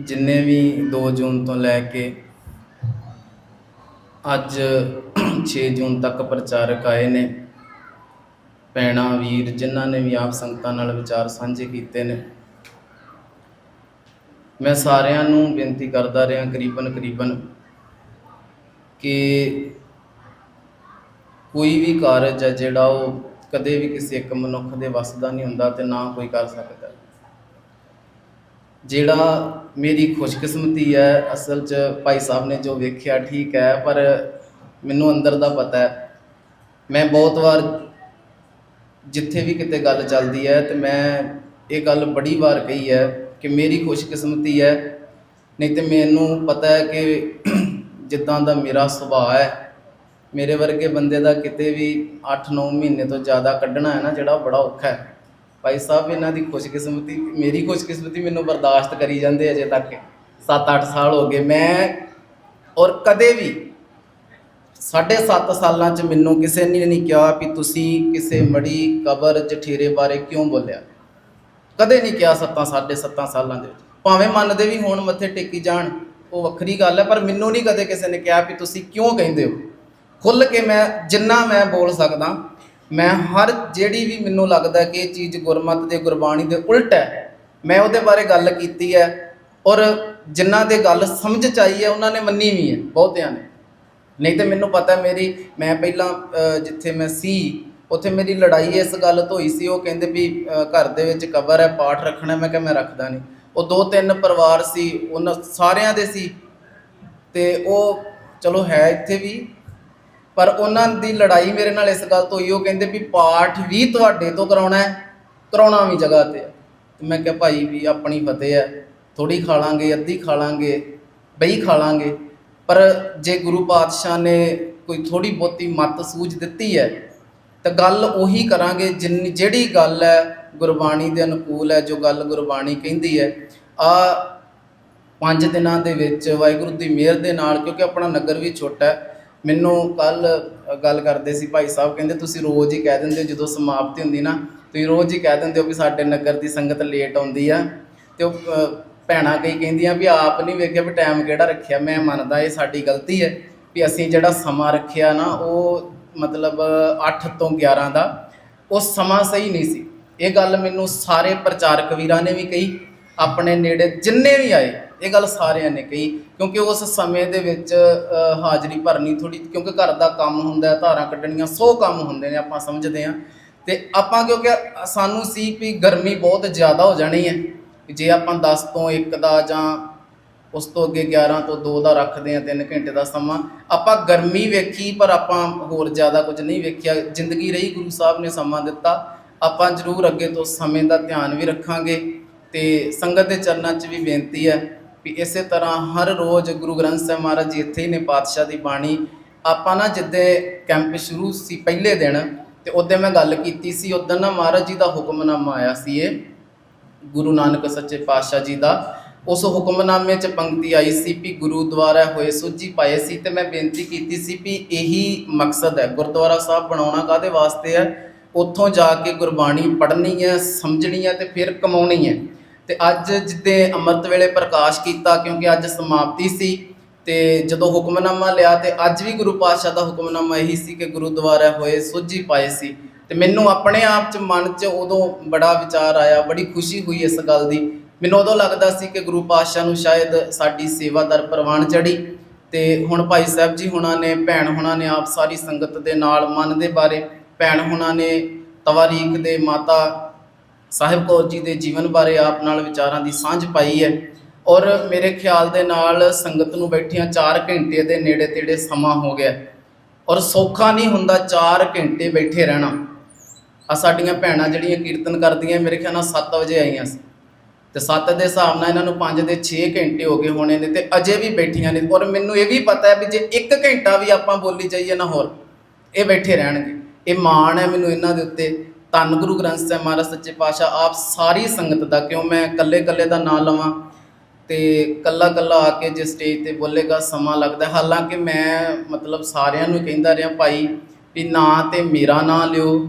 ਜਿੰਨੇ ਵੀ 2 ਜੂਨ ਤੋਂ ਲੈ ਕੇ ਅੱਜ 6 ਜੂਨ ਤੱਕ ਪ੍ਰਚਾਰਕ ਆਏ ਨੇ, ਭੈਣਾਂ, ਵੀਰ ਜਿਨ੍ਹਾਂ ਨੇ ਵੀ ਆਪ ਸੰਗਤਾਂ ਨਾਲ ਵਿਚਾਰ ਸਾਂਝੇ ਕੀਤੇ ਨੇ। ਮੈਂ ਸਾਰਿਆਂ ਨੂੰ ਬੇਨਤੀ ਕਰਦਾ ਰਿਹਾ ਕਰੀਬਨ ਕਰੀਬਨ ਕਿ ਕੋਈ ਵੀ ਕਾਰਜ ਹੈ ਜਿਹੜਾ ਉਹ ਕਦੇ ਵੀ ਕਿਸੇ ਇੱਕ ਮਨੁੱਖ ਦੇ ਵੱਸ ਦਾ ਨਹੀਂ ਹੁੰਦਾ ਤੇ ਨਾ ਕੋਈ ਕਰ ਸਕਦਾ। ਜਿਹੜਾ ਮੇਰੀ ਖੁਸ਼ਕਿਸਮਤੀ ਹੈ, ਅਸਲ 'ਚ ਭਾਈ ਸਾਹਿਬ ਨੇ ਜੋ ਵੇਖਿਆ ਠੀਕ ਹੈ, ਪਰ ਮੈਨੂੰ ਅੰਦਰ ਦਾ ਪਤਾ ਹੈ, ਮੈਂ ਬਹੁਤ ਵਾਰ ਜਿੱਥੇ ਵੀ ਕਿਤੇ ਗੱਲ ਚੱਲਦੀ ਹੈ ਤੇ ਮੈਂ ਇਹ ਗੱਲ ਬੜੀ ਵਾਰ ਕਹੀ ਹੈ ਕਿ ਮੇਰੀ ਖੁਸ਼ਕਿਸਮਤੀ ਹੈ, ਨਹੀਂ ਤੇ ਮੈਨੂੰ ਪਤਾ ਹੈ ਕਿ ਜਿੱਦਾਂ ਦਾ ਮੇਰਾ ਸੁਭਾਅ ਹੈ, ਮੇਰੇ ਵਰਗੇ ਬੰਦੇ ਦਾ ਕਿਤੇ ਵੀ 8-9 ਮਹੀਨੇ ਤੋਂ ਜ਼ਿਆਦਾ ਕੱਢਣਾ ਹੈ ਨਾ, ਜਿਹੜਾ ਉਹ ਬੜਾ ਔਖਾ ਹੈ। ਭਾਈ ਸਾਹਿਬ, ਇਹਨਾਂ ਦੀ ਖੁਸ਼ਕਿਸਮਤੀ, ਮੇਰੀ ਖੁਸ਼ਕਿਸਮਤੀ ਮੈਨੂੰ ਬਰਦਾਸ਼ਤ ਕਰੀ ਜਾਂਦੇ ਅਜੇ ਤੱਕ। 7-8 ਸਾਲ ਹੋ ਗਏ। ਮੈਂ ਔਰ ਕਦੇ ਵੀ ਸਾਢੇ ਸੱਤ ਸਾਲਾਂ ਚ ਮੈਨੂੰ ਕਿਸੇ ਨੇ ਨਹੀਂ ਕਿਹਾ ਵੀ ਤੁਸੀਂ ਕਿਸੇ ਮੜੀ ਕਬਰ, ਜਠੇਰੇ ਬਾਰੇ ਕਿਉਂ ਬੋਲਿਆ? ਕਦੇ ਨਹੀਂ ਕਿਹਾ ਸੱਤਾਂ, ਸਾਢੇ ਸੱਤਾਂ ਸਾਲਾਂ ਦੇ ਵਿੱਚ। ਭਾਵੇਂ ਮੰਨਦੇ ਵੀ ਹੋਣ ਮੱਥੇ ਟੇਕੀ ਜਾਣ, ਉਹ ਵੱਖਰੀ ਗੱਲ ਹੈ, ਪਰ ਮੈਨੂੰ ਨਹੀਂ ਕਦੇ ਕਿਸੇ ਨੇ ਕਿਹਾ ਵੀ ਤੁਸੀਂ ਕਿਉਂ ਕਹਿੰਦੇ ਹੋ? ਖੁੱਲ ਕੇ ਮੈਂ, ਜਿੰਨਾ ਮੈਂ ਬੋਲ ਸਕਦਾ ਮੈਂ ਹਰ ਜਿਹੜੀ ਵੀ ਮੈਨੂੰ ਲੱਗਦਾ ਕਿ ਇਹ ਚੀਜ਼ ਗੁਰਮਤ ਦੇ, ਗੁਰਬਾਣੀ ਦੇ ਉਲਟ ਹੈ, ਮੈਂ ਉਹਦੇ ਬਾਰੇ ਗੱਲ ਕੀਤੀ ਹੈ ਔਰ ਜਿਨ੍ਹਾਂ ਦੇ ਗੱਲ ਸਮਝ ਚ ਆਈ ਹੈ, ਉਹਨਾਂ ਨੇ ਮੰਨੀ ਵੀ ਹੈ, ਬਹੁਤਿਆਂ ਨੇ। ਨਹੀਂ ਤੇ ਮੈਨੂੰ ਪਤਾ ਮੇਰੀ, ਮੈਂ ਪਹਿਲਾਂ ਜਿੱਥੇ ਮੈਂ ਸੀ, ਉੱਥੇ ਮੇਰੀ ਲੜਾਈ ਇਸ ਗੱਲ ਤੋਂ ਹੋਈ ਸੀ, ਉਹ ਕਹਿੰਦੇ ਵੀ ਘਰ ਦੇ ਵਿੱਚ ਕਬਰ ਹੈ, ਪਾਠ ਰੱਖਣਾ, ਮੈਂ ਕਿਹਾ ਮੈਂ ਰੱਖਦਾ ਨਹੀਂ। ਉਹ ਦੋ ਤਿੰਨ ਪਰਿਵਾਰ ਸੀ, ਉਹਨਾਂ ਸਾਰਿਆਂ ਦੇ ਸੀ, ਤੇ ਉਹ, ਚਲੋ ਹੈ ਇੱਥੇ ਵੀ ਪਰ ਉਹਨਾਂ ਦੀ ਲੜਾਈ ਮੇਰੇ ਨਾਲ ਇਸ ਗੱਲ ਤੋਂ ਹੋਈ, ਉਹ ਕਹਿੰਦੇ ਵੀ ਪਾਠ ਵੀ ਤੁਹਾਡੇ ਤੋਂ ਕਰਾਉਣਾ ਹੈ, ਕਰਾਉਣਾ ਵੀ ਜਗ੍ਹਾ ਤੇ ਹੈ। ਮੈਂ ਕਿਹਾ, ਭਾਈ ਵੀ ਆਪਣੀ ਫਤਿਹ ਹੈ ਥੋੜੀ ਖਾ ਲਾਂਗੇ, ਅੱਧੀ ਖਾ ਲਾਂਗੇ ਬਈ ਖਾ ਲਾਂਗੇ। ਪਰ ਜੇ ਗੁਰੂ ਪਾਤਸ਼ਾਹ ਨੇ ਕੋਈ ਥੋੜੀ ਬਹੁਤੀ ਮਤ ਸੂਝ ਦਿੱਤੀ ਹੈ, ਤਾਂ ਗੱਲ ਉਹੀ ਕਰਾਂਗੇ ਜਿੰਨੀ, ਜਿਹੜੀ ਗੱਲ ਹੈ ਗੁਰਬਾਣੀ ਦੇ ਅਨੁਕੂਲ ਹੈ, ਜੋ ਗੱਲ ਗੁਰਬਾਣੀ ਕਹਿੰਦੀ ਹੈ। ਆ ਪੰਜ ਦਿਨਾਂ ਦੇ ਵਿੱਚ ਵਾਹਿਗੁਰੂ ਦੀ ਮਿਹਰ ਦੇ ਨਾਲ, ਕਿਉਂਕਿ ਆਪਣਾ ਨਗਰ ਵੀ ਛੋਟਾ ਹੈ ਮੈਨੂੰ ਕੱਲ ਗੱਲ ਕਰਦੇ ਸੀ ਭਾਈ ਸਾਹਿਬ, ਕਹਿੰਦੇ ਤੁਸੀਂ ਰੋਜ਼ ਹੀ ਕਹਿ ਦਿੰਦੇ ਹੋ, ਜਦੋਂ ਸਮਾਪਤੀ ਹੁੰਦੀ ਨਾ, ਤੁਸੀਂ ਰੋਜ਼ ਹੀ ਕਹਿ ਦਿੰਦੇ ਹੋ ਵੀ ਸਾਡੇ ਨਗਰ ਦੀ ਸੰਗਤ ਲੇਟ ਆਉਂਦੀ ਆ। ਤੇ ਉਹ ਭੈਣਾਂ ਕਈ ਕਹਿੰਦੀਆਂ ਵੀ ਆਪ ਨਹੀਂ ਵੇਖਿਆ ਵੀ ਟਾਈਮ ਕਿਹੜਾ ਰੱਖਿਆ, ਮੈਂ ਮੰਨਦਾ ਇਹ ਸਾਡੀ ਗਲਤੀ ਹੈ ਵੀ ਅਸੀਂ ਜਿਹੜਾ ਸਮਾਂ ਰੱਖਿਆ ਨਾ, ਉਹ ਮਤਲਬ 8 ਤੋਂ 11 ਦਾ, ਉਹ ਸਮਾਂ ਸਹੀ ਨਹੀਂ ਸੀ। ਇਹ ਗੱਲ ਮੈਨੂੰ ਸਾਰੇ ਪ੍ਰਚਾਰਕ ਵੀਰਾਂ ਨੇ ਵੀ ਕਹੀ ਆਪਣੇ ਨੇੜੇ ਜਿੰਨੇ ਵੀ ਆਏ, ਇਹ ਗੱਲ ਸਾਰਿਆਂ ਨੇ ਕਹੀ, ਕਿਉਂਕਿ ਉਸ ਸਮੇਂ ਦੇ ਵਿੱਚ ਹਾਜ਼ਰੀ ਭਰਨੀ ਥੋੜੀ ਕਿਉਂਕਿ ਘਰ ਦਾ ਕੰਮ ਹੁੰਦਾ ਧਾਰਾਂ ਕੱਢਣੀਆਂ ਸੌ ਕੰਮ ਹੁੰਦੇ ਨੇ ਆਪਾਂ ਸਮਝਦੇ ਹਾਂ। ਤੇ ਆਪਾਂ ਕਿਉਂਕਿ ਸਾਨੂੰ ਸੀ ਵੀ ਗਰਮੀ ਬਹੁਤ ਜ਼ਿਆਦਾ ਹੋ ਜਾਣੀ ਹੈ ਜੇ ਆਪਾਂ 10 ਤੋਂ 1 ਦਾ ਜਾਂ ਉਸ ਤੋਂ ਅੱਗੇ 11 ਤੋਂ 2 ਦਾ ਰੱਖਦੇ ਆ 3 ਘੰਟੇ ਦਾ ਸਮਾਂ, ਆਪਾਂ ਗਰਮੀ ਵੇਖੀ, ਪਰ ਆਪਾਂ ਹੋਰ ਜ਼ਿਆਦਾ ਕੁਝ ਨਹੀਂ ਵੇਖਿਆ। ਜ਼ਿੰਦਗੀ ਰਹੀ, ਗੁਰੂ ਸਾਹਿਬ ਨੇ ਸਮਾਂ ਦਿੱਤਾ। ਆਪਾਂ ਜ਼ਰੂਰ ਅੱਗੇ ਤੋਂ ਸਮੇਂ ਦਾ ਧਿਆਨ ਵੀ ਰੱਖਾਂਗੇ। ਤੇ ਸੰਗਤ ਦੇ ਚਰਨਾਂ 'ਚ ਵੀ ਬੇਨਤੀ ਹੈ ਵੀ ਇਸੇ ਤਰ੍ਹਾਂ ਹਰ ਰੋਜ਼ ਗੁਰੂ ਗ੍ਰੰਥ ਸਾਹਿਬ ਮਹਾਰਾਜ ਜੀ ਇੱਥੇ ਹੀ ਨੇ ਪਾਤਸ਼ਾਹ ਦੀ ਬਾਣੀ। ਆਪਾਂ ਨਾ ਜਿੱਦੇ ਕੈਂਪ ਸ਼ੁਰੂ ਸੀ ਪਹਿਲੇ ਦਿਨ ਤੇ ਉਦੋਂ ਮੈਂ ਗੱਲ ਕੀਤੀ ਸੀ ਉਦੋਂ ਨਾ ਮਹਾਰਾਜ ਜੀ ਦਾ ਹੁਕਮਨਾਮਾ ਆਇਆ ਸੀ ਇਹ, ਗੁਰੂ ਨਾਨਕ ਸੱਚੇ ਪਾਤਸ਼ਾਹ ਜੀ ਦਾ। ਉਸ ਹੁਕਮਨਾਮੇ 'ਚ ਪੰਕਤੀ ਆਈ ਸੀ ਵੀ ਗੁਰੂ ਦੁਆਰਾ ਹੋਏ ਸੁੱਜੀ ਪਾਏ ਸੀ ਤੇ ਮੈਂ ਬੇਨਤੀ ਕੀਤੀ ਸੀ ਵੀ ਇਹੀ ਮਕਸਦ ਹੈ, ਗੁਰਦੁਆਰਾ ਸਾਹਿਬ ਬਣਾਉਣਾ ਕਾਦੇ ਵਾਸਤੇ ਹੈ? ਉੱਥੋਂ ਜਾ ਕੇ ਗੁਰਬਾਣੀ ਪੜ੍ਹਨੀ ਹੈ, ਸਮਝਣੀ ਹੈ ਤੇ ਫਿਰ ਕਮਾਉਣੀ ਹੈ। ਤੇ ਅੱਜ ਜਿੱਦੇ ਅੰਮ੍ਰਿਤ ਵੇਲੇ ਪ੍ਰਕਾਸ਼ ਕੀਤਾ ਕਿਉਂਕਿ ਅੱਜ ਸਮਾਪਤੀ ਸੀ ਤੇ ਜਦੋਂ ਹੁਕਮਨਾਮਾ ਲਿਆ ਤੇ ਅੱਜ ਵੀ ਗੁਰੂ ਪਾਤਸ਼ਾਹ ਦਾ ਹੁਕਮਨਾਮਾ ਇਹੀ ਸੀ ਕਿ ਗੁਰਦੁਆਰਾ ਹੋਏ, ਸੁੱਜੀ ਪਾਏ ਸੀ। ਤੇ ਮੈਨੂੰ ਆਪਣੇ ਆਪ ਚ ਮਨ ਚ ਉਦੋਂ ਬੜਾ ਵਿਚਾਰ ਆਇਆ, ਬੜੀ ਖੁਸ਼ੀ ਹੋਈ ਇਸ ਗੱਲ ਦੀ। ਮੈਨੂੰ ਉਦੋਂ ਲੱਗਦਾ ਸੀ ਕਿ ਗੁਰੂ ਪਾਤਸ਼ਾਹ ਨੂੰ ਸ਼ਾਇਦ ਸਾਡੀ ਸੇਵਾ ਦਰ ਪ੍ਰਵਾਨ ਚੜੀ ਤੇ ਹੁਣ ਭਾਈ ਸਾਹਿਬ ਜੀ ਹੁਣਾਂ ਨੇ, ਭੈਣ ਹੁਣਾਂ ਨੇ ਆਪ ਸਾਰੀ ਸੰਗਤ ਦੇ ਨਾਲ ਮਨ ਦੇ ਬਾਰੇ, ਭੈਣ ਹੁਣਾਂ ਨੇ ਤਵਾਰੀਖ ਦੇ ਮਾਤਾ ਸਾਹਿਬ ਕੌਰ ਜੀ ਦੇ ਜੀਵਨ ਬਾਰੇ ਆਪ ਨਾਲ ਵਿਚਾਰਾਂ ਦੀ ਸਾਂਝ ਪਾਈ ਹੈ ਔਰ ਮੇਰੇ ਖਿਆਲ ਦੇ ਨਾਲ ਸੰਗਤ ਨੂੰ ਬੈਠਿਆਂ 4 ਘੰਟੇ ਦੇ ਨੇੜੇ ਤੇੜੇ ਸਮਾਂ ਹੋ ਗਿਆ ਔਰ ਸੌਖਾ ਨਹੀਂ ਹੁੰਦਾ 4 ਘੰਟੇ ਬੈਠੇ ਰਹਿਣਾ। ਆ ਸਾਡੀਆਂ ਭੈਣਾਂ ਜਿਹੜੀਆਂ ਕੀਰਤਨ ਕਰਦੀਆਂ, ਮੇਰੇ ਖਿਆਲ ਨਾਲ 7 ਵਜੇ ਆਈਆਂ ਸੀ। ਤੇ 7 ਦੇ ਹਿਸਾਬ ਨਾਲ ਇਹਨਾਂ ਨੂੰ 5 ਦੇ 6 ਘੰਟੇ ਹੋ ਗਏ ਹੋਣੇ ਨੇ ਤੇ ਅਜੇ ਵੀ ਬੈਠੀਆਂ ਨੇ ਔਰ ਮੈਨੂੰ ਇਹ ਵੀ ਪਤਾ ਹੈ ਵੀ ਜੇ 1 ਘੰਟਾ ਵੀ ਆਪਾਂ ਬੋਲੀ ਜਾਈਏ ਨਾ ਹੋਰ, ਇਹ ਬੈਠੇ ਰਹਿਣਗੇ। ਇਹ ਮਾਣ ਹੈ ਮੈਨੂੰ ਇਹਨਾਂ ਦੇ ਉੱਤੇ। ਧੰਨ ਗੁਰੂ ਗ੍ਰੰਥ ਸਾਹਿਬ ਮਹਾਰਾਜ, ਸੱਚੇ ਪਾਤਸ਼ਾਹ, ਆਪ ਸਾਰੀ ਸੰਗਤ ਦਾ, ਕਿਉਂ ਮੈਂ ਇਕੱਲੇ ਇਕੱਲੇ ਦਾ ਨਾਂ ਲਵਾਂ? ਤੇ ਕੱਲਾ ਕੱਲਾ ਆ ਕੇ ਜੇ ਸਟੇਜ ਤੇ ਬੋਲੇਗਾ, ਸਮਾਂ ਲੱਗਦਾ ਹਾਲਾਂਕਿ ਮੈਂ ਮਤਲਬ ਸਾਰਿਆਂ ਨੂੰ ਕਹਿੰਦਾ ਰਿਹਾ ਭਾਈ ਵੀ ਨਾ ਤੇ ਮੇਰਾ ਨਾਂ ਲਿਓ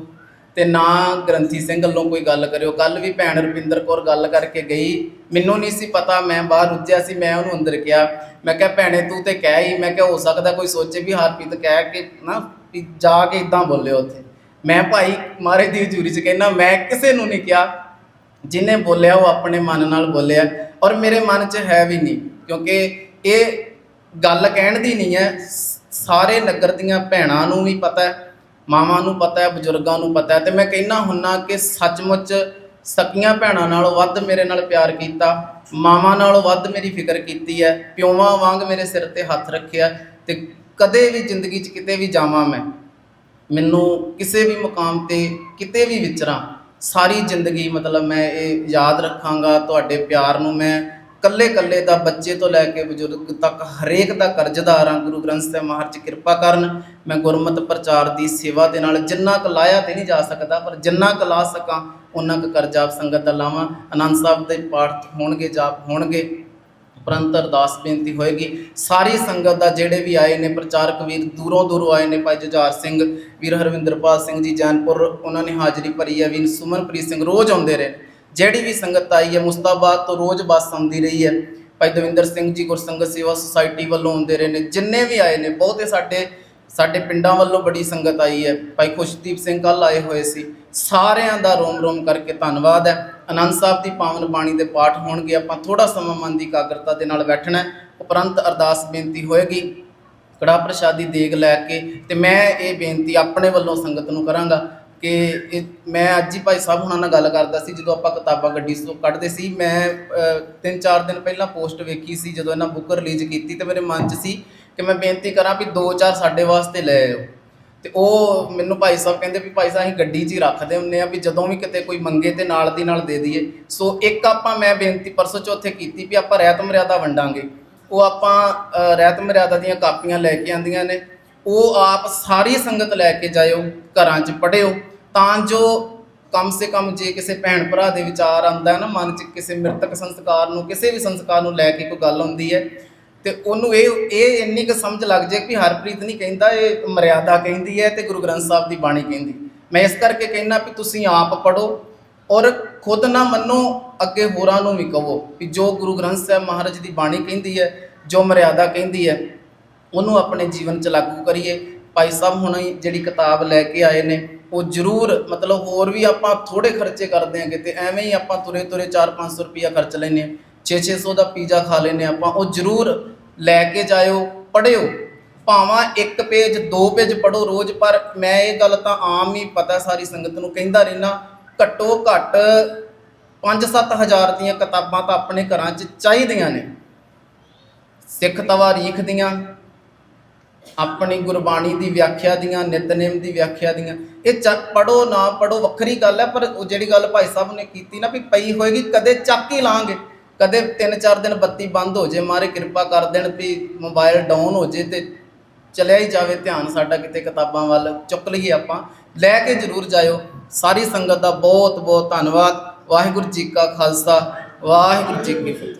ਤੇ ਨਾ ਗ੍ਰੰਥੀ ਸਿੰਘ ਵੱਲੋਂ ਕੋਈ ਗੱਲ ਕਰਿਓ। ਕੱਲ ਵੀ ਭੈਣ ਰਵਿੰਦਰ ਕੌਰ ਗੱਲ ਕਰਕੇ ਗਈ। ਮੈਨੂੰ ਨਹੀਂ ਸੀ ਪਤਾ, ਮੈਂ ਬਾਹਰ ਰੁੱਝਿਆ ਸੀ, ਮੈਂ ਉਹਨੂੰ ਅੰਦਰ ਕਿਹਾ। ਮੈਂ ਕਿਹਾ, ਭੈਣੇ, ਤੂੰ ਤੇ ਕਹਿ ਹੀ ਮੈਂ ਕਿਹਾ, ਹੋ ਸਕਦਾ ਕੋਈ ਸੋਚੇ ਵੀ ਹਰਪ੍ਰੀਤ ਕਹਿ ਕੇ ਨਾ, ਵੀ ਜਾ ਕੇ ਇਦਾਂ ਬੋਲਿਓ ਉੱਥੇ। ਮੈਂ ਭਾਈ ਮਾਰੇ ਦੀ ਹਜ਼ੂਰੀ 'ਚ ਕਹਿੰਦਾ, ਮੈਂ ਕਿਸੇ ਨੂੰ ਨਹੀਂ ਕਿਹਾ ਜਿਹਨੇ ਬੋਲਿਆ ਉਹ ਆਪਣੇ ਮਨ ਨਾਲ ਬੋਲਿਆ। ਔਰ ਮੇਰੇ ਮਨ 'ਚ ਹੈ ਵੀ ਨਹੀਂ, ਕਿਉਂਕਿ ਇਹ ਗੱਲ ਕਹਿਣ ਦੀ ਨਹੀਂ ਹੈ। ਸਾਰੇ ਨਗਰ ਦੀਆਂ ਭੈਣਾਂ ਨੂੰ ਵੀ ਪਤਾ ਹੈ, ਮਾਵਾਂ ਨੂੰ ਪਤਾ ਹੈ, ਬਜ਼ੁਰਗਾਂ ਨੂੰ ਪਤਾ ਹੈ। ਤੇ ਮੈਂ ਕਹਿਣਾ ਹੁੰਨਾ ਕਿ ਸੱਚਮੁੱਚ ਸਕੀਆਂ ਭੈਣਾਂ ਨਾਲੋਂ ਵੱਧ ਮੇਰੇ ਨਾਲ ਪਿਆਰ ਕੀਤਾ, ਮਾਵਾਂ ਨਾਲੋਂ ਵੱਧ ਮੇਰੀ ਫਿਕਰ ਕੀਤੀ ਹੈ, ਪਿਓਵਾਂ ਵਾਂਗ ਮੇਰੇ ਸਿਰ ਤੇ ਹੱਥ ਰੱਖਿਆ, ਤੇ ਕਦੇ ਵੀ ਜ਼ਿੰਦਗੀ 'ਚ ਕਿਤੇ ਵੀ ਜਾਵਾਂ ਮੈਂ। ਮੈਨੂੰ ਕਿਸੇ ਵੀ ਮੁਕਾਮ ਤੇ ਕਿਤੇ ਵੀ ਵਿਚਰਾਂ ਸਾਰੀ ਜ਼ਿੰਦਗੀ ਮਤਲਬ ਮੈਂ ਇਹ ਯਾਦ ਰੱਖਾਂਗਾ ਤੁਹਾਡੇ ਪਿਆਰ ਨੂੰ ਮੈਂ ਕੱਲੇ ਕੱਲੇ ਦਾ ਬੱਚੇ ਤੋਂ ਲੈ ਕੇ ਬਜ਼ੁਰਗ ਤੱਕ ਹਰੇਕ ਦਾ ਕਰਜ਼ਦਾਰ ਹਾਂ, ਗੁਰੂ ਗ੍ਰੰਥ ਸਾਹਿਬ ਮਹਾਰਾਜ ਕਿਰਪਾ ਕਰਨ ਮੈਂ ਗੁਰਮਤ ਪ੍ਰਚਾਰ ਦੀ ਸੇਵਾ ਦੇ ਨਾਲ ਜਿੰਨਾ ਕੁ ਲਾਇਆ ਤੇ ਨਹੀਂ ਜਾ ਸਕਦਾ, ਪਰ ਜਿੰਨਾ ਕੁ ਲਾ ਸਕਾਂ ਉਹਨਾਂ ਕੁ ਕਰਜ਼ਾ ਸੰਗਤ ਦਾ ਲਾਵਾਂ। ਆਨੰਦ ਸਾਹਿਬ ਦੇ ਪਾਠ ਹੋਣਗੇ, ਜਾਪ ਹੋਣਗੇ। ਉਪਰੰਤ ਅਰਦਾਸ ਬੇਨਤੀ ਹੋਏਗੀ। ਸਾਰੀ ਸੰਗਤ ਦਾ ਜਿਹੜੇ ਵੀ ਆਏ ਨੇ ਪ੍ਰਚਾਰਕ ਵੀਰ, ਦੂਰੋਂ ਦੂਰੋਂ ਆਏ ਨੇ ਭਾਈ ਜੁਝਾਰ ਸਿੰਘ, ਵੀਰ ਹਰਵਿੰਦਰਪਾਲ ਸਿੰਘ ਜੀ ਜੈਨਪੁਰ, ਉਹਨਾਂ ਨੇ ਹਾਜ਼ਰੀ ਭਰੀ ਹੈ। ਵੀਰ ਸੁਮਨਪ੍ਰੀਤ ਸਿੰਘ ਰੋਜ਼ ਆਉਂਦੇ ਰਹੇ। ਜਿਹੜੀ ਵੀ ਸੰਗਤ ਆਈ ਹੈ, ਮੁਸਤਾਬਾਦ ਤੋਂ ਰੋਜ਼ ਬੱਸ ਆਉਂਦੀ ਰਹੀ ਹੈ। ਭਾਈ ਦਵਿੰਦਰ ਸਿੰਘ ਜੀ ਗੁਰਸੰਗਤ ਸੇਵਾ ਸੁਸਾਇਟੀ ਵੱਲੋਂ ਆਉਂਦੇ ਰਹੇ ਨੇ। ਜਿੰਨੇ ਵੀ ਆਏ ਨੇ, ਬਹੁਤੇ ਸਾਡੇ ਸਾਡੇ ਪਿੰਡਾਂ ਵੱਲੋਂ ਬੜੀ ਸੰਗਤ ਆਈ ਹੈ। ਭਾਈ ਖੁਸ਼ਦੀਪ ਸਿੰਘ ਕੱਲ ਆਏ ਹੋਏ ਸੀ। ਸਾਰਿਆਂ ਦਾ ਰੋਮ ਰੋਮ ਕਰਕੇ ਧੰਨਵਾਦ ਹੈ। ਆਨੰਦ ਸਾਹਿਬ ਦੀ ਪਾਵਨ ਬਾਣੀ ਦੇ ਪਾਠ ਹੋਣਗੇ। ਆਪਾਂ ਥੋੜਾ ਸਮਾਂ ਮਨ ਦੀ ਇਕਾਗਰਤਾ ਦੇ ਨਾਲ ਬੈਠਣਾ ਉਪਰੰਤ ਅਰਦਾਸ ਬੇਨਤੀ ਹੋਏਗੀ। ਕੜਾ ਪ੍ਰਸ਼ਾਦੀ ਦੇਗ ਲੈ ਕੇ ਤੇ ਮੈਂ ਇਹ ਬੇਨਤੀ ਆਪਣੇ ਵੱਲੋਂ ਸੰਗਤ ਨੂੰ ਕਰਾਂਗਾ ਕਿ ਮੈਂ ਅੱਜ ਹੀ ਭਾਈ ਸਾਹਿਬ ਹੁਣਾਂ ਨਾਲ ਗੱਲ ਕਰਦਾ ਸੀ ਜਦੋਂ ਆਪਾਂ ਕਿਤਾਬਾਂ ਗੱਡੀ ਤੋਂ ਕੱਢਦੇ ਸੀ। ਮੈਂ ਅ, ਤਿੰਨ ਚਾਰ ਦਿਨ ਪਹਿਲਾਂ ਪੋਸਟ ਵੇਖੀ ਸੀ ਜਦੋਂ ਇਹਨਾਂ ਬੁੱਕ ਰਿਲੀਜ਼ ਕੀਤੀ ਤੇ ਮੇਰੇ ਮਨ 'ਚ ਸੀ ਕਿ ਮੈਂ ਬੇਨਤੀ ਕਰਾਂ ਵੀ ਦੋ ਚਾਰ ਸਾਡੇ ਵਾਸਤੇ ਲੈ ਆਇਓ। ਤੇ ਉਹ ਮੈਨੂੰ ਭਾਈ ਸਾਹਿਬ ਕਹਿੰਦੇ ਵੀ ਭਾਈ ਸਾਹਿਬ ਅਸੀਂ ਗੱਡੀ 'ਚ ਹੀ ਰੱਖਦੇ ਹੁੰਨੇ ਆ ਵੀ ਜਦੋਂ ਵੀ ਕਿਤੇ ਕੋਈ ਮੰਗੇ ਤੇ ਨਾਲ ਦੀ ਨਾਲ ਦੇ ਦਈਏ। ਸੋ ਇੱਕ ਆਪਾਂ ਮੈਂ ਬੇਨਤੀ ਪਰਸੋਂ ਚੌਥੇ ਕੀਤੀ ਵੀ ਆਪਾਂ ਰਹਿਤ ਮਰਿਆਦਾ ਵੰਡਾਂਗੇ। ਉਹ ਆਪਾਂ ਰਹਿਤ ਮਰਿਆਦਾ ਦੀਆਂ ਕਾਪੀਆਂ ਲੈ ਕੇ ਆਂਦੀਆਂ ਨੇ। ਉਹ ਆਪ ਸਾਰੀ ਸੰਗਤ ਲੈ ਕੇ ਜਾਇਓ, ਘਰਾਂ 'ਚ ਪੜਿਓ। ਤਾਂ ਜੋ ਕਮ ਸੇ ਕਮ ਜੇ ਕਿਸੇ ਭੈਣ ਭਰਾ ਦੇ ਵਿਚਾਰ ਆਉਂਦਾ ਹੈ ਨਾ ਮਨ 'ਚ, ਕਿਸੇ ਮ੍ਰਿਤਕ ਸੰਸਕਾਰ ਨੂੰ, ਕਿਸੇ ਵੀ ਸੰਸਕਾਰ ਨੂੰ ਲੈ ਕੇ ਕੋਈ ਗੱਲ ਹੁੰਦੀ ਹੈ ਤੇ ਉਹਨੂੰ ਇਹ ਇਹ ਇੰਨੀ ਕੁ ਸਮਝ ਲੱਗ ਜਾਏ ਕਿ ਹਰਪ੍ਰੀਤ ਨਹੀਂ ਕਹਿੰਦਾ, ਇਹ ਮਰਿਆਦਾ ਕਹਿੰਦੀ ਹੈ ਤੇ ਗੁਰੂ ਗ੍ਰੰਥ ਸਾਹਿਬ ਦੀ ਬਾਣੀ ਕਹਿੰਦੀ। ਮੈਂ ਇਸ ਕਰਕੇ ਕਹਿੰਦਾ ਵੀ ਤੁਸੀਂ ਆਪ ਪੜੋ ਔਰ ਖੁਦ ਨਾ ਮੰਨੋ, ਅੱਗੇ ਹੋਰਾਂ ਨੂੰ ਵੀ ਕਹੋ ਵੀ ਜੋ ਗੁਰੂ ਗ੍ਰੰਥ ਸਾਹਿਬ ਮਹਾਰਾਜ ਦੀ ਬਾਣੀ ਕਹਿੰਦੀ ਹੈ, ਜੋ ਮਰਿਆਦਾ ਕਹਿੰਦੀ ਹੈ, ਉਹਨੂੰ ਆਪਣੇ ਜੀਵਨ 'ਚ ਲਾਗੂ ਕਰੀਏ। ਭਾਈ ਸਾਹਿਬ ਹੁਣ ਜਿਹੜੀ ਕਿਤਾਬ ਲੈ ਕੇ ਆਏ ਨੇ, ਉਹ ਜ਼ਰੂਰ ਮਤਲਬ ਹੋਰ ਵੀ ਆਪਾਂ ਥੋੜੇ ਖਰਚੇ ਕਰਦੇ ਆਂ ਕਿਤੇ, ਐਵੇਂ ਹੀ ਆਪਾਂ ਤੁਰੇ ਤੁਰੇ 4-500 ਰੁਪਿਆ ਖਰਚ ਲੈਨੇ 6-600 ਦਾ ਪੀਜ਼ਾ ਖਾ ਲੈਨੇ ਆਪਾਂ। ਉਹ ਜ਼ਰੂਰ ਲੈ ਕੇ ਜਾਇਓ ਪੜਿਓ ਭਾਵਾਂ ਇੱਕ ਪੇਜ ਦੋ ਪੇਜ ਪੜੋ ਰੋਜ਼, ਪਰ ਮੈਂ ਇਹ ਗੱਲ ਤਾਂ ਆਮ ਹੀ ਪਤਾ ਸਾਰੀ ਸੰਗਤ ਨੂੰ ਕਹਿੰਦਾ ਰਹਿਣਾ ਘੱਟੋ ਘੱਟ 5-7 ਹਜ਼ਾਰ ਦੀਆਂ ਕਿਤਾਬਾਂ ਤਾਂ ਆਪਣੇ ਘਰਾਂ 'ਚ ਚਾਹੀਦੀਆਂ ਨੇ। ਸਿੱਖ ਤਵਾਰੀਖ ਦੀਆਂ, ਆਪਣੀ ਗੁਰਬਾਣੀ ਦੀ ਵਿਆਖਿਆ ਦੀਆਂ, ਨਿਤਨੇਮ ਦੀ ਵਿਆਖਿਆ ਦੀਆਂ। ਇਹ ਪੜੋ ਨਾ ਪੜੋ ਵੱਖਰੀ ਗੱਲ ਹੈ, ਪਰ ਉਹ ਜਿਹੜੀ ਗੱਲ ਭਾਈ ਸਾਹਿਬ ਨੇ ਕੀਤੀ ਨਾ ਵੀ ਪਈ ਹੋਏਗੀ, ਕਦੇ ਚੱਕ ਹੀ ਲਾਂਗੇ। ਕਦੇ 3-4 ਦਿਨ ਬੱਤੀ ਬੰਦ ਹੋ ਜੇ, ਮਾਰੇ ਕਿਰਪਾ ਕਰ ਦੇਣ ਵੀ ਮੋਬਾਈਲ ਡਾਊਨ ਹੋ ਜੇ ਤੇ ਚਲਿਆ ਹੀ ਜਾਵੇ ਧਿਆਨ ਸਾਡਾ ਕਿਤੇ ਕਿਤਾਬਾਂ ਵੱਲ, ਚੁੱਕ ਲਈਏ ਆਪਾਂ। ਲੈ ਕੇ ਜ਼ਰੂਰ ਜਾਇਓ। ਸਾਰੀ ਸੰਗਤ ਦਾ ਬਹੁਤ ਬਹੁਤ ਧੰਨਵਾਦ। ਵਾਹਿਗੁਰੂ ਜੀ ਕਾ ਖਾਲਸਾ, ਵਾਹਿਗੁਰੂ ਜੀ ਕੀ ਫਤਿਹ।